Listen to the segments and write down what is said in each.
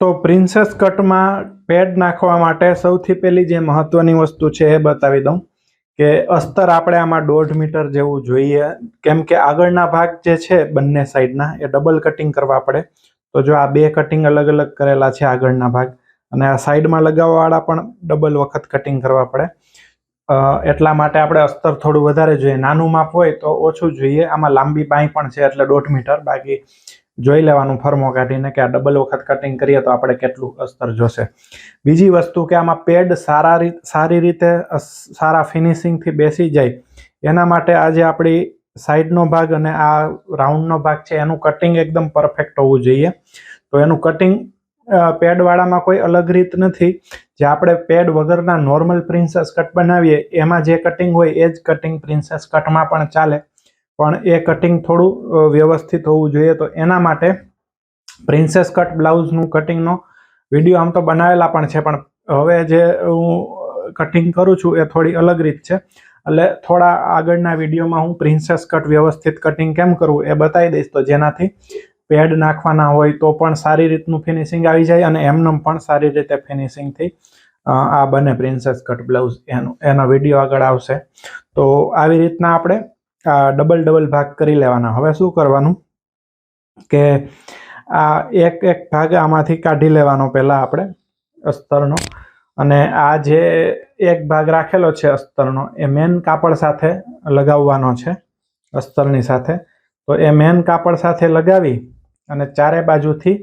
તો princess કટમાં pad નાખવા માટે સૌથી પહેલી જે મહત્વની વસ્તુ છે એ બતાવી દઉં કે અસ્તર આપણે આમાં દોઢ મીટર જેવું જોઈએ. કેમ કે આગળના ભાગ જે છે બંને સાઈડના, એ ડબલ કટિંગ કરવા પડે. તો જો આ બે કટિંગ અલગ અલગ કરેલા છે આગળના ભાગ, અને આ સાઈડમાં લગાવવાવાળા પણ ડબલ વખત કટિંગ કરવા પડે. એટલા માટે આપણે અસ્તર થોડું વધારે જોઈએ. નાનું માપ હોય તો ઓછું જોઈએ. આમાં લાંબી બાંય પણ છે એટલે દોઢ મીટર. બાકી જોઈ લેવાનું, ફર્મો કાઢીને કે આ ડબલ વખત કટિંગ કરીએ તો આપણે કેટલું અસ્તર જોશે. બીજી વસ્તુ કે આમાં પેડ સારા સારી રીતે સારા ફિનિશિંગથી બેસી જાય. એના માટે આજે આપણી સાઈડનો ભાગ અને આ રાઉન્ડનો ભાગ છે, એનું કટિંગ એકદમ પરફેક્ટ હોવું જોઈએ. તો એનું કટિંગ પેડવાળામાં કોઈ અલગ રીત નથી. જે આપણે પેડ વગરના નોર્મલ પ્રિન્સેસ કટ બનાવીએ, એમાં જે કટિંગ હોય એ જ કટિંગ પ્રિન્સેસ કટમાં પણ ચાલે. પણ એ કટિંગ થોડું વ્યવસ્થિત હોવું જોઈએ. તો એના માટે પ્રિન્સેસ કટ બ્લાઉઝનું કટિંગનો વીડિયો આમ તો બનાવેલા પણ છે, પણ હવે જે હું કટિંગ કરું છું એ થોડી અલગ રીત છે. એટલે થોડા આગળના વિડીયોમાં હું પ્રિન્સેસ કટ વ્યવસ્થિત કટિંગ કેમ કરવું એ બતાવી દઈશ. તો જેનાથી પેડ નાખવાના હોય તો પણ સારી રીતનું ફિનિશિંગ આવી જાય અને એમનેમ પણ સારી રીતે ફિનિશિંગથી આ બને પ્રિન્સેસ કટ બ્લાઉઝ એનો એનો વીડિયો આગળ આવશે. તો આવી રીતના આપણે આ ડબલ ડબલ ભાગ કરી લેવાના. હવે શું કરવાનું? કે આ એક એક ભાગ આમાંથી કાઢી લેવાનો પહેલાં આપણે અસ્તરનો. અને આ જે એક ભાગ રાખેલો છે અસ્તરનો, એ મેન કાપડ સાથે લગાવવાનો છે અસ્તરની સાથે. તો એ મેન કાપડ સાથે લગાવી અને ચારે બાજુથી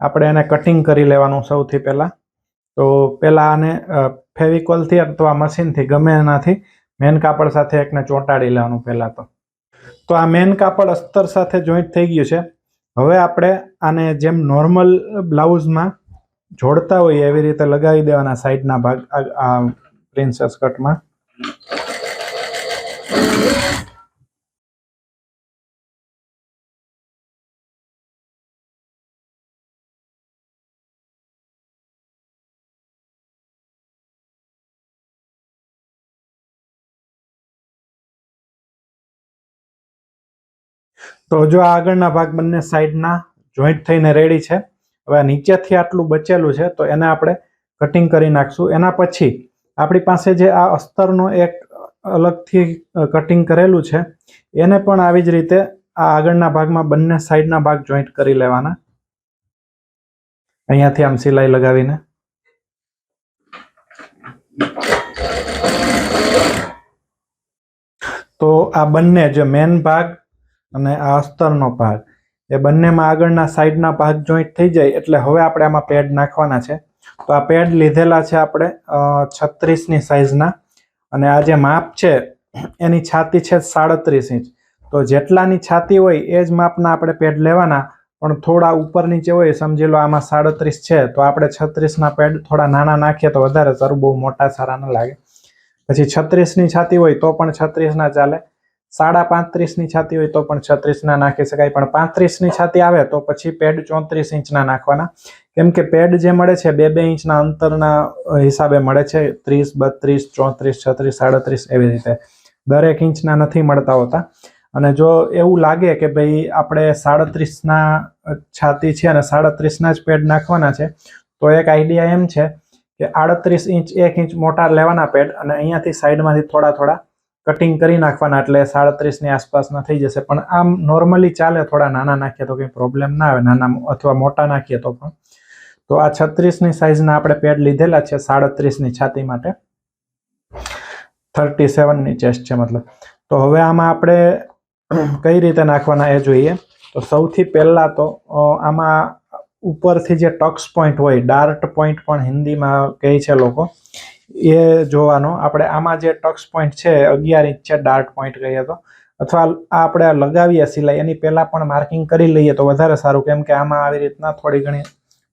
આપણે એને કટિંગ કરી લેવાનું સૌથી પહેલાં. તો પહેલાં આને ફેવિકોલથી અથવા મશીનથી ગમે એનાથી મેન કાપડ સાથે એકને ચોંટાડી લેવાનું પહેલાં તો. તો આ મેન કાપડ અસ્તર સાથે જોઈન્ટ થઈ ગયું છે. હવે આપણે આને જેમ નોર્મલ બ્લાઉઝમાં જોડતા હોઈએ એવી રીતે લગાવી દેવાના સાઈડના ભાગ, આ- પ્રિન્સ કટમાં. તો જો આ આગળના ભાગ બંને સાઈડના જોઈન્ટ થઈને રેડી છે. હવે નીચેથી આટલું બચેલું છે, તો એને આપણે કટિંગ કરી નાખશું. એના પછી આપણી પાસે જે આ અસ્તરનો એક અલગથી કટિંગ કરેલું છે, એને પણ આવી જ રીતે આ આગળના ભાગમાં બંને સાઈડના ભાગ જોઈન્ટ કરી લેવાના. અહીંયાથી આમ સિલાઈ લગાવીને. તો આ બંને જે મેન ભાગ અને આ અસ્તરનો ભાગ. એ બંનેમાં આગળના સાઈડના ભાગ જોઈન્ટ થઈ જાય એટલે હવે આપણે આમાં પેડ નાખવાના છે. તો આ પેડ લીધેલા છે આપણે છત્રીસની સાઈઝના અને આ જે માપ છે, એની છાતી છે સાડત્રીસ ઇંચ. તો જેટલાની છાતી હોય એ જ માપના આપણે પેડ લેવાના, પણ થોડા ઉપર નીચે હોય સમજી લો આમાં સાડત્રીસ છે. તો આપણે છત્રીસના પેડ થોડા નાના નાખીએ તો વધારે સારું, બહુ મોટા સારા ન લાગે. પછી છત્રીસની છાતી હોય તો પણ છત્રીસના ચાલે. સાડા પાંત્રીસની છાતી હોય તો પણ છત્રીસના નાખી શકાય. પણ પાંત્રીસની છાતી આવે તો પછી પેડ ચોત્રીસ ઇંચના નાખવાના. કેમ કે પેડ જે મળે છે બે બે ઇંચના અંતરના હિસાબે મળે છે. ત્રીસ, બત્રીસ, ચોત્રીસ, છત્રીસ, સાડત્રીસ એવી રીતે. દરેક ઇંચના નથી મળતા હોતા. અને જો એવું લાગે કે ભાઈ આપણે સાડત્રીસના છાતી છે અને સાડત્રીસના જ પેડ નાખવાના છે, તો એક આઈડિયા એમ છે કે આડત્રીસ ઇંચ, એક ઇંચ મોટા લેવાના પેડ અને અહીંયાથી સાઈડમાંથી થોડા થોડા કટિંગ કરી નાખવાના એટલે સાડત્રીસની આસપાસના થઈ જશે. પણ આમ નોર્મલી ચાલે થોડા નાના નાખીએ તો કંઈ પ્રોબ્લેમ ના આવે. નાના અથવા મોટા નાખીએ તો પણ. તો આ છત્રીસની સાઇઝના આપણે પેડ લીધેલા છે સાડત્રીસની છાતી માટે. થર્ટી સેવનની ચેસ્ટ છે મતલબ. તો હવે આમાં આપણે કઈ રીતે નાખવાના એ જોઈએ. તો સૌથી પહેલાં તો આમાં ઉપરથી જે ટક્સ પોઈન્ટ હોય ડાર્ટ પોઈન્ટ પણ હિન્દીમાં કહે છે લોકો એ જોવાનું. આપણે આમાં જે ટક્સ પોઈન્ટ છે, અગિયાર ઇંચ છે ડાર્ટ પોઈન્ટ કહીએ તો. અથવા આપણે લગાવીએ સિલાઈ, એની પહેલાં પણ માર્કિંગ કરી લઈએ તો વધારે સારું, કેમ કે આમાં આવી રીતના થોડી ઘણી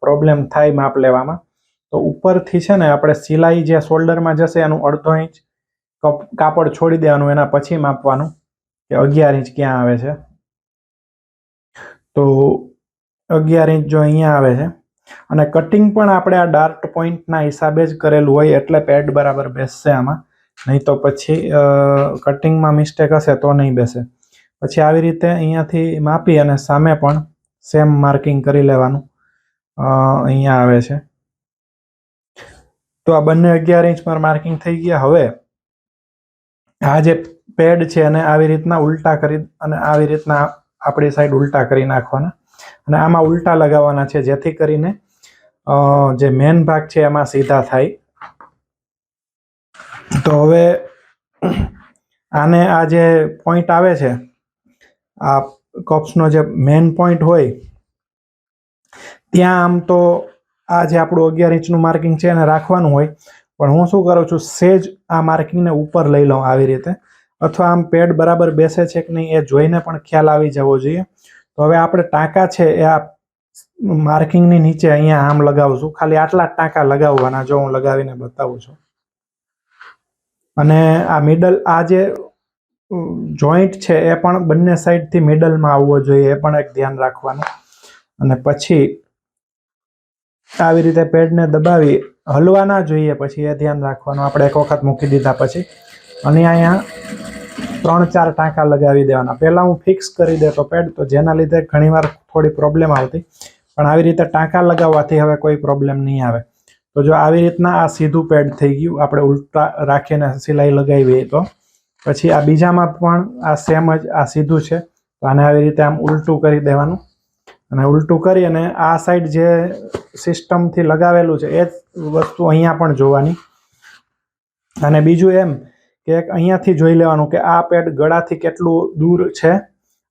પ્રોબ્લેમ થાય માપ લેવામાં. તો ઉપરથી છે ને, આપણે સિલાઈ જે શોલ્ડરમાં જશે એનું અડધો ઇંચ કપ- કાપડ છોડી દેવાનું, એના પછી માપવાનું, કે અગિયાર ઇંચ ક્યાં આવે છે. તો અગિયાર ઇંચ જો અહીંયા આવે છે. અને કટિંગ પણ આપણે આ ડાર્ટ પોઈન્ટના હિસાબે જ કરેલું હોય એટલે પેડ બરાબર બેસશે આમાં. નહીં તો પછી કટિંગમાં મિસ્ટેક હશે તો નહીં બેસે. પછી આવી રીતે અહીંયાથી માપી અને સામે પણ સેમ માર્કિંગ કરી લેવાનું અહીંયા આવે છે. તો આ બંને અગિયાર ઇંચ પર માર્કિંગ થઈ ગયા. હવે આ જે પેડ છે એને આવી રીતના ઉલટા કરી અને આવી રીતના આપણી સાઈડ ઉલટા કરી નાખવાના. અને આમાં ઉલટા લગાવવાના છે, જેથી કરીને જે મેન ભાગ છે એમાં સીધા થાય. તો હવે, આને આ જે પોઈન્ટ આવે છે, આ કપ્સનો જે મેન પોઈન્ટ હોય, ત્યાં આમ તો આ જે આપણું અગિયાર ઇંચનું માર્કિંગ છે એને રાખવાનું હોય, પણ હું શું કરું છું, સેજ આ માર્કિંગને ઉપર લઈ લઉં આવી રીતે. અથવા આમ પેડ બરાબર બેસે છે કે નહીં એ જોઈને પણ ખ્યાલ આવી જવો જોઈએ. તો હવે આપણે ટાંકા છે એ આ માર્કિંગની નીચે અહીંયા આમ લગાવશું. ખાલી આટલા ટાંકા લગાવવાના જો હું લગાવીને બતાવું છું. અને આ મિડલ આ જે જોઈન્ટ છે એ પણ બંને સાઈડથી મિડલમાં આવવો જોઈએ એ પણ એક ધ્યાન રાખવાનું. અને પછી આવી રીતે પેડને દબાવી હલવા ના જોઈએ પછી એ ધ્યાન રાખવાનું. આપણે એક વખત મૂકી દીધા પછી. અને અહીંયા ત્રણ ચાર ટાંકા લગાવી દેવાના. પહેલાં હું ફિક્સ કરી દેતો પેડ તો જેના લીધે ઘણીવાર થોડી પ્રોબ્લેમ આવતી. પણ આવી રીતે ટાંકા લગાવવાથી હવે કોઈ પ્રોબ્લેમ નહીં આવે. તો જો આવી રીતના આ સીધું પેડ થઈ ગયું, આપણે ઉલટા રાખીને સિલાઈ લગાવીએ તો. પછી આ બીજામાં પણ આ સેમ જ, આ સીધું છે. તો આને આવી રીતે આમ ઉલટું કરી દેવાનું. અને ઉલટું કરી અને આ સાઈડ જે સિસ્ટમથી લગાવેલું છે, એ જ વસ્તુ અહીંયા પણ જોવાની. અને બીજું એમ કે અહીંયાથી જોઈ લેવાનું કે આ પેડ ગળાથી કેટલું દૂર છે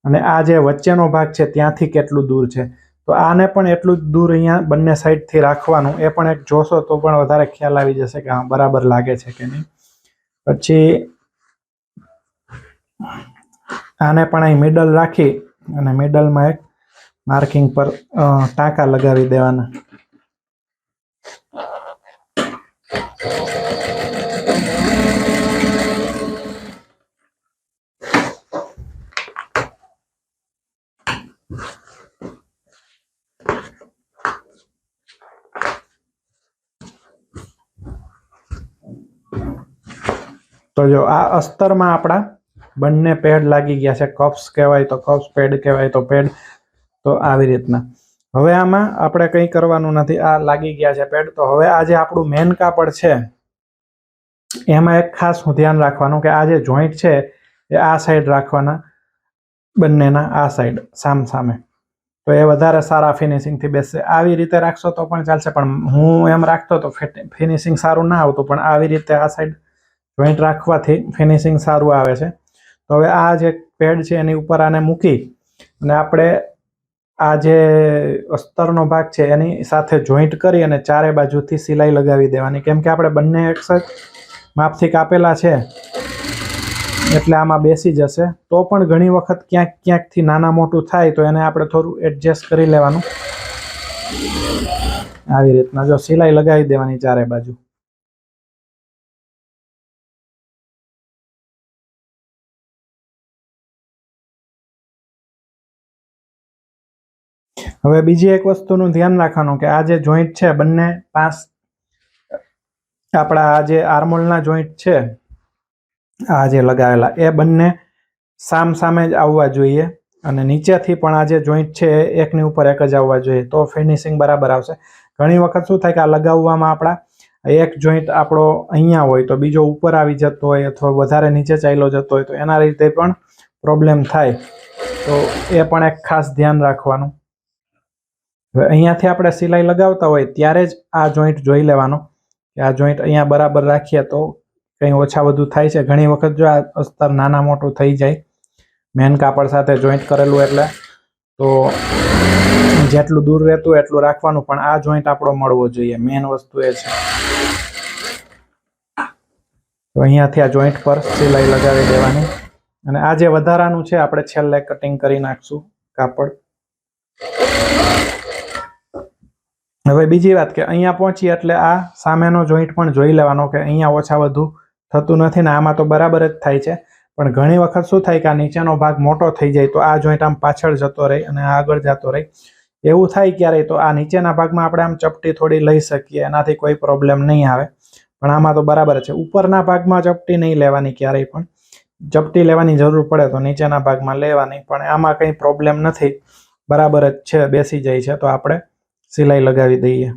અને આ જે વચ્ચેનો ભાગ છે ત્યાંથી કેટલું દૂર છે. તો આને પણ એટલું દૂર અહીંયા બંને સાઈડથી રાખવાનું, એ પણ એક જોશો તો પણ વધારે ખ્યાલ આવી જશે કે હા, બરાબર લાગે છે કે નહીં. પછી આને પણ અહીં મિડલ રાખી અને મિડલમાં એક માર્કિંગ પર ટાંકા લગાવી દેવાના. તો જો આ અસ્તરમાં આપણા બંને પેડ લાગી ગયા છે. કપ્સ કહેવાય તો કપ્સ, પેડ કહેવાય તો પેડ. તો આવી રીતના. હવે આમાં આપણે કંઈ કરવાનું નથી. આ લાગી ગયા છે પેડ. તો હવે આ જે આપણું મેન કાપડ છે, એમાં એક ખાસ હું ધ્યાન રાખવાનું કે આ જે જોઈન્ટ છે, એ આ સાઈડ રાખવાના, બંનેના આ સાઈડ, સામ સામે. તો એ વધારે સારા ફિનિશિંગથી બેસશે. આવી રીતે રાખશો તો પણ ચાલશે. પણ હું એમ રાખતો તો ફિનિશિંગ સારું ના આવતું, પણ આવી રીતે આ સાઈડ જોઈન્ટ રાખવાથી ફિનિશિંગ સારું આવે છે. તો હવે આ જે પેડ છે એની ઉપર આને મૂકી અને આપણે આ જે અસ્તરનો ભાગ છે એની સાથે જોઈન્ટ કરી અને ચારે બાજુથી સિલાઈ લગાવી દેવાની. કેમ કે આપણે બંને એક માપથી કાપેલા છે, એટલે આમાં બેસી જશે. તો પણ ઘણી વખત ક્યાંક ક્યાંકથી નાના મોટું થાય તો એને આપણે થોડું એડજસ્ટ કરી લેવાનું. આવી રીતના જો સિલાઈ લગાવી દેવાની ચારે બાજુ. હવે બીજી એક વસ્તુનું ધ્યાન રાખવાનું કે આ જે જોઈન્ટ છે, બંને પાંચ આપણા આ જે આર્મોલના જોઈન્ટ છે, આ જે લગાવેલા, એ બંને સામ સામે જ આવવા જોઈએ અને નીચેથી પણ આ જે જોઈન્ટ છે એકની ઉપર એક જ આવવા જોઈએ. તો ફિનિશિંગ બરાબર આવશે. ઘણી વખત શું થાય કે આ લગાવવામાં આપણા એક જોઈન્ટ આપણો અહીંયા હોય તો બીજો ઉપર આવી જતો હોય અથવા વધારે નીચે ચાલ્યો જતો હોય તો એના રીતે પણ પ્રોબ્લેમ થાય. તો એ પણ એક ખાસ ધ્યાન રાખવાનું. હવે અહીંયાથી આપણે સિલાઈ લગાવતા હોય ત્યારે જ આ જોઈન્ટ જોઈ લેવાનો કે આ જોઈન્ટ અહીંયા બરાબર રાખીએ તો કંઈ ઓછા વધુ થાય છે. ઘણી વખત જો આ અસ્તર નાના મોટું થઈ જાય, મેન કાપડ સાથે જોઈન્ટ કરેલું એટલે તો જેટલું દૂર રહેતું એટલું રાખવાનું, પણ આ જોઈન્ટ આપણો મળવો જોઈએ. મેન વસ્તુ એ છે. તો અહીંયાથી આ જોઈન્ટ પર સિલાઈ લગાવી દેવાની. અને આ જે વધારાનું છે, આપણે છેલ્લે કટિંગ કરી નાખશું કાપડ. હવે બીજી વાત કે અહીંયા પહોંચી એટલે આ સામેનો જોઈન્ટ પણ જોઈ લેવાનો કે અહીંયા ઓછા વધુ થતું નથી ને આમાં તો બરાબર જ થાય છે. પણ ઘણી વખત શું થાય કે આ નીચેનો ભાગ મોટો થઈ જાય તો આ જોઈન્ટ આમ પાછળ જતો રહે અને આગળ જતો રહે. એવું થાય ક્યારેય તો આ નીચેના ભાગમાં આપણે આમ ચપટી થોડી લઈ શકીએ, એનાથી કોઈ પ્રોબ્લેમ નહીં આવે. પણ આમાં તો બરાબર છે. ઉપરના ભાગમાં ચપટી નહીં લેવાની ક્યારેય પણ. ચપટી લેવાની જરૂર પડે તો નીચેના ભાગમાં લેવાની, પણ આમાં કંઈ પ્રોબ્લેમ નથી. બરાબર જ છે, બેસી જાય છે તો આપણે સિલાઈ લગાવી દઈએ.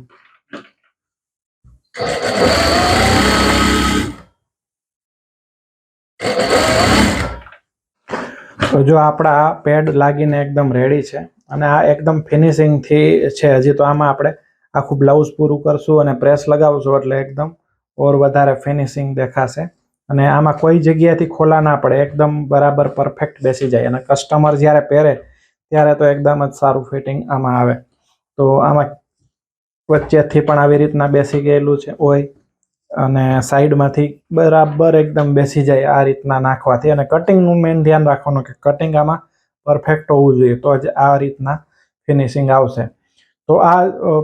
તો જો આપણા પેડ લાગીને એકદમ રેડી છે અને આ એકદમ ફિનિશિંગથી છે. હજી તો આમાં આપણે આખું બ્લાઉઝ પૂરું કરશું અને પ્રેસ લગાવશું એટલે એકદમ ઓર વધારે ફિનિશિંગ દેખાશે. અને આમાં કોઈ જગ્યાએથી ખોલા ના પડે, એકદમ બરાબર પરફેક્ટ બેસી જાય અને કસ્ટમર જ્યારે પહેરે, ત્યારે તો એકદમ જ સારું ફિટિંગ આમાં આવે. તો આમાં વચ્ચેથી પણ આવી રીતના બેસી ગયેલું છે હોય અને સાઈડમાંથી બરાબર એકદમ બેસી જાય આ રીતના નાખવાથી. અને કટિંગનું મેઇન ધ્યાન રાખવાનું કે કટિંગ આમાં પરફેક્ટ હોવું જોઈએ, તો જ આ રીતના ફિનિશિંગ આવશે. તો આ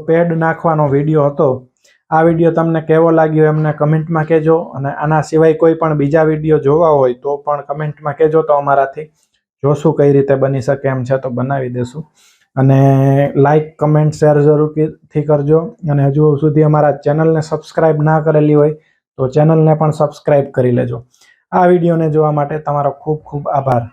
પેડ નાખવાનો વીડિયો હતો. આ વીડિયો તમને કેવો લાગ્યો એમને કમેન્ટમાં કહેજો. અને આના સિવાય કોઈ પણ બીજા વીડિયો જોવા હોય તો પણ કમેન્ટમાં કહેજો તો અમારાથી જોશું કઈ રીતે બની શકે એમ છે, તો બનાવી દેશું. અને લાઈક કમેન્ટ શેર જરૂરથી કરજો. અને હજુ સુધી અમારા ચેનલને સબસ્ક્રાઈબ ના કરેલી હોય તો ચેનલને પણ સબસ્ક્રાઈબ કરી લેજો. આ વિડીયોને જોવા માટે તમારો ખૂબ ખૂબ આભાર.